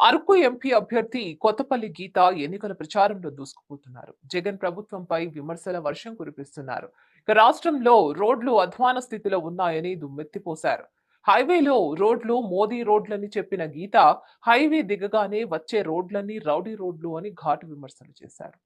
Araku MP అభ్యర్థి కొత్తపల్లి గీత ఎన్నికల ప్రచారంలో దూసుకుపోతున్నారు. జగన్ ప్రభుత్వంపై విమర్శల వర్షం కురిపిస్తున్నారు. ఇక రాష్ట్రంలో రోడ్లు అధ్వాన స్థితిలో ఉన్నాయని దుమ్మెత్తిపోశారు. హైవేలో రోడ్లు మోదీ రోడ్లని చెప్పిన గీత హైవే దిగగానే వచ్చే రోడ్లన్నీ రౌడీ రోడ్లు అని ఘాటు విమర్శలు చేశారు.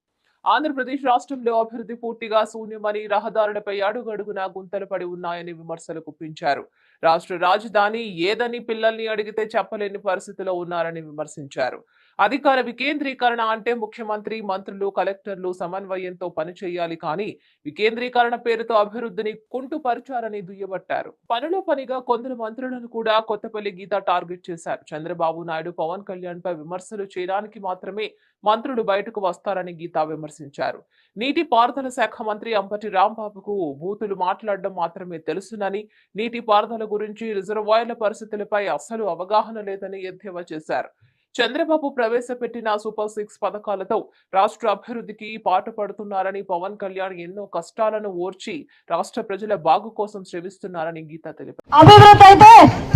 ఆంధ్రప్రదేశ్ రాష్ట్రంలో అభివృద్ధి పూర్తిగా శూన్యమని రహదారులపై అడుగడుగునా గుంతలు పడి ఉన్నాయని విమర్శలు గుప్పించారు. రాష్ట్ర రాజధాని ఏదని పిల్లల్ని అడిగితే చెప్పలేని పరిస్థితిలో ఉన్నారని విమర్శించారు. అధికార వికేంద్రీకరణ అంటే ముఖ్యమంత్రి మంత్రులు కలెక్టర్లు సమన్వయంతో పనిచేయాలి కానీ వికేంద్రీకరణ పేరుతో అభివృద్ధిని కుంటుపరిచారని దుయ్యబట్టారు. పనిలో పనిగా కొందరు మంత్రులను కూడా కొత్తపల్లి గీత టార్గెట్ చేశారు. చంద్రబాబు నాయుడు పవన్ కళ్యాణ్ పై విమర్శలు చేయడానికి మాత్రమే మంత్రులు బయటకు వస్తారని గీత విమర్శించారు. నీటి పారుదల శాఖ మంత్రి అంపటి రాంబాబుకు బూతులు మాట్లాడడం మాత్రమే తెలుసునని నీటి పారుదల గురించి రిజర్వాయర్ల పరిస్థితులపై అస్సలు అవగాహన లేదని ఎద్దేవా చేశారు. చంద్రబాబు ప్రవేశపెట్టిన సూపర్ సిక్స్ పథకాలతో రాష్ట్ర అభివృద్ధికి పాటు పడుతున్నారని పవన్ కళ్యాణ్ ఎన్నో కష్టాలను ఓర్చి రాష్ట్ర ప్రజల బాగు కోసం శ్రమిస్తున్నారని గీత తెలిపారు. అభివృద్ధి అయితే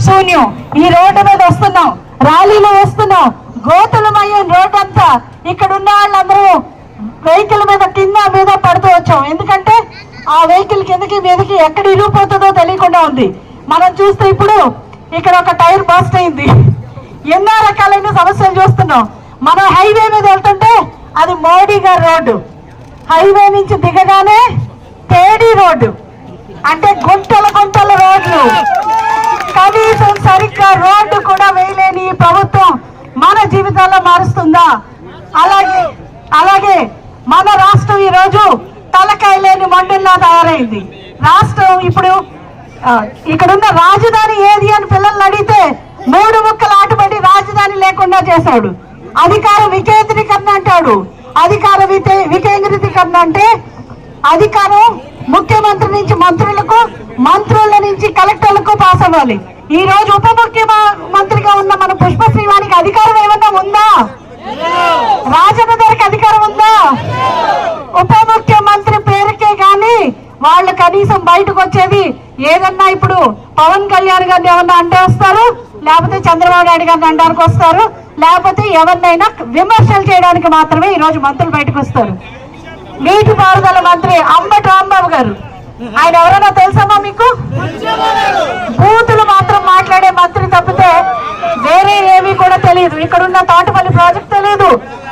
శూన్యం. ఈ రోడ్డు మీద వస్తున్నాం. ర్యాలీలో వస్తున్నాం. గోతులమయ్యే రోడ్ అంతా ఇక్కడ ఉన్న వాళ్ళందరూ వెహికల్ మీద కింద మీద పడుతూ వచ్చాం. ఎందుకంటే ఆ వెహికల్ కిందకి మీదకి ఎక్కడ ఇరిగిపోతుందో తెలియకుండా ఉంది. మనం చూస్తే ఇప్పుడు ఇక్కడ ఒక టైర్ బాస్ట్ అయింది. ఎన్నో రకాలైన సమస్యలు చూస్తున్నాం. మనం హైవే మీద వెళ్తుంటే అది మోడీ గారి రోడ్డు. హైవే నుంచి దిగగానే తేడీ రోడ్డు. అంటే గుంటల గుంటల రోడ్లు. కనీసం సరిగ్గా రోడ్డు కూడా వేయలేని ఈ ప్రభుత్వం మన జీవితాల్లో మారుస్తుందా? అలాగే అలాగే మన రాష్ట్రం ఈ రోజు తలకాయ లేని మండుల్లా తయారైంది. రాష్ట్రం ఇప్పుడు ఇక్కడున్న రాజధాని ఏది అని పిల్లల్ని అడిగితే మూడు ముక్కలు ఆటపడి రాజధాని లేకుండా చేశాడు. అధికార వికేంద్రీకరణ అంటాడు. అధికార వికేంద్రీకరణ అంటే అధికారం ముఖ్యమంత్రి నుంచి మంత్రులకు మంత్రుల నుంచి కలెక్టర్లకు పాస్ అవ్వాలి. ఈ రోజు ఉప ముఖ్యమంత్రిగా ఉన్న మన పుష్ప శ్రీవానికి అధికారం ఏమన్నా ఉందా? రాజన్న గారికి అధికారం ఉందా? ఉప ముఖ్యమంత్రి పేరుకే గాని వాళ్ళు కనీసం బయటకు వచ్చేది ఏదన్నా ఇప్పుడు పవన్ కళ్యాణ్ గారిని ఏమన్నా అంటే వస్తారు? లేకపోతే చంద్రబాబు నాయుడు గారిని అనడానికి వస్తారు. లేకపోతే ఎవరినైనా విమర్శలు చేయడానికి మాత్రమే ఈ రోజు మంత్రులు బయటకు వస్తారు. నీటిపారుదల మంత్రి అంబటి రాంబాబు గారు. ఆయన ఎవరైనా తెలుసమ్మా మీకు? బూతులు మాత్రం మాట్లాడే మంత్రి తప్పితే వేరే ఏమీ కూడా తెలియదు. ఇక్కడ ఉన్న తోటపల్లి ప్రాజెక్ట్ తెలియదు.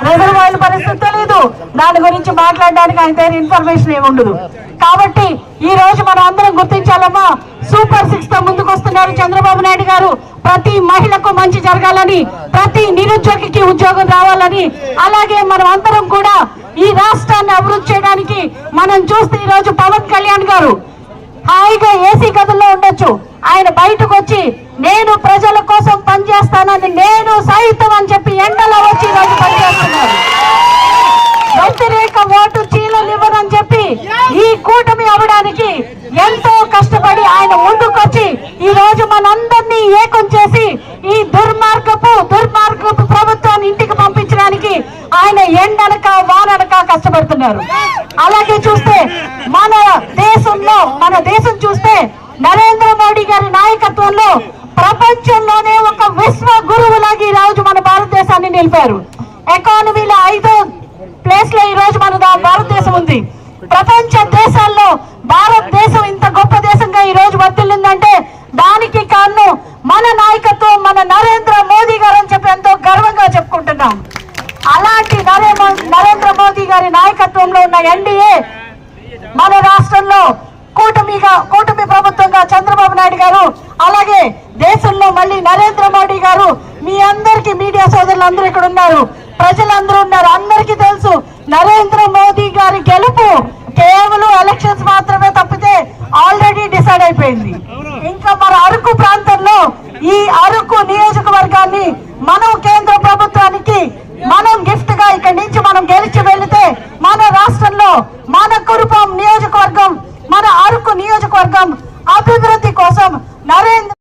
రిజర్వాయర్ పరిస్థితి తెలియదు. దాని గురించి మాట్లాడడానికి ఆయన దగ్గర ఇన్ఫర్మేషన్ ఏమి ఉండదు. కాబట్టి ఈ రోజు మనం అందరం గుర్తించాలమ్మా. సూపర్ సిక్స్తో ముందుకు వస్తున్నారు చంద్రబాబు నాయుడు గారు. ప్రతి మహిళకు మంచి జరగాలని ప్రతి నిరుద్యోగికి ఉద్యోగం రావాలని అలాగే మనం అందరం కూడా ఈ రాష్ట్రాన్ని అభివృద్ధి చేయడానికి మనం చూస్తే ఈ రోజు పవన్ కళ్యాణ్ గారు హాయిగా ఏసీ గదుల్లో ఉండొచ్చు. ఆయన బయటకు వచ్చి నేను ప్రజల కోసం పనిచేస్తానని నేను సైతం అని చెప్పి ఎండలో వచ్చి ఈ రోజు పనిచేస్తున్నారు వ్యతిరేక ఓటు చీలనివ్వనని చెప్పి ఈ కూటమి అవ్వడానికి ఎంతో కష్టపడి ఆయన ముందుకొచ్చి ఈ రోజు మనందరినీ ఏకం చేసి ఈ దుర్మార్గపు దుర్మార్గపు ప్రభుత్వాన్ని ఇంటికి పంపించడానికి ఆయన ఎండనక వాననక కష్టపడుతున్నారు. అలాగే చూస్తే మన దేశంలో మన దేశం చూస్తే నరేంద్ర మోడీ గారి నాయకత్వంలో ప్రపంచంలోనే ఒక విశ్వ గురువులాగా ఈ రోజు మన భారతదేశాన్ని నిలిపారు. ఎకానమీలో ఐదో ప్లేస్లో ఈ రోజు మన భారతదేశం ఉంది. ప్రపంచ దేశాల్లో భారతదేశం ఇంత గొప్ప దేశంగా ఈ రోజు వర్తిల్లిందంటే దానికి కారణం మన నాయకత్వం మన నరేంద్ర మోదీ గారు అని చెప్పి ఎంతో గర్వంగా చెప్పుకుంటున్నాం. అలాంటి నరేంద్ర మోదీ గారి నాయకత్వంలో ఉన్న ఎన్డీఏ మన రాష్ట్రంలో కూటమిగా కూటమి ప్రభుత్వంగా చంద్రబాబు నాయుడు గారు అలాగే దేశంలో మళ్ళీ నరేంద్ర మోడీ గారు మీ అందరికి మీడియా సోదరులు అందరూ ఇక్కడ ఉన్నారు. ప్రజలందరూ ఉన్నారు. అందరికీ తెలుసు నరేంద్ర మోదీ గారి గెలుపు కేవలం ఎలక్షన్స్ మాత్రమే తప్పితే ఆల్రెడీ డిసైడ్ అయిపోయింది. ఇంకా మన అరకు ప్రాంతం మన కురుపం నియోజకవర్గం మన అరకు నియోజకవర్గం అభివృద్ధి కోసం నరేంద్ర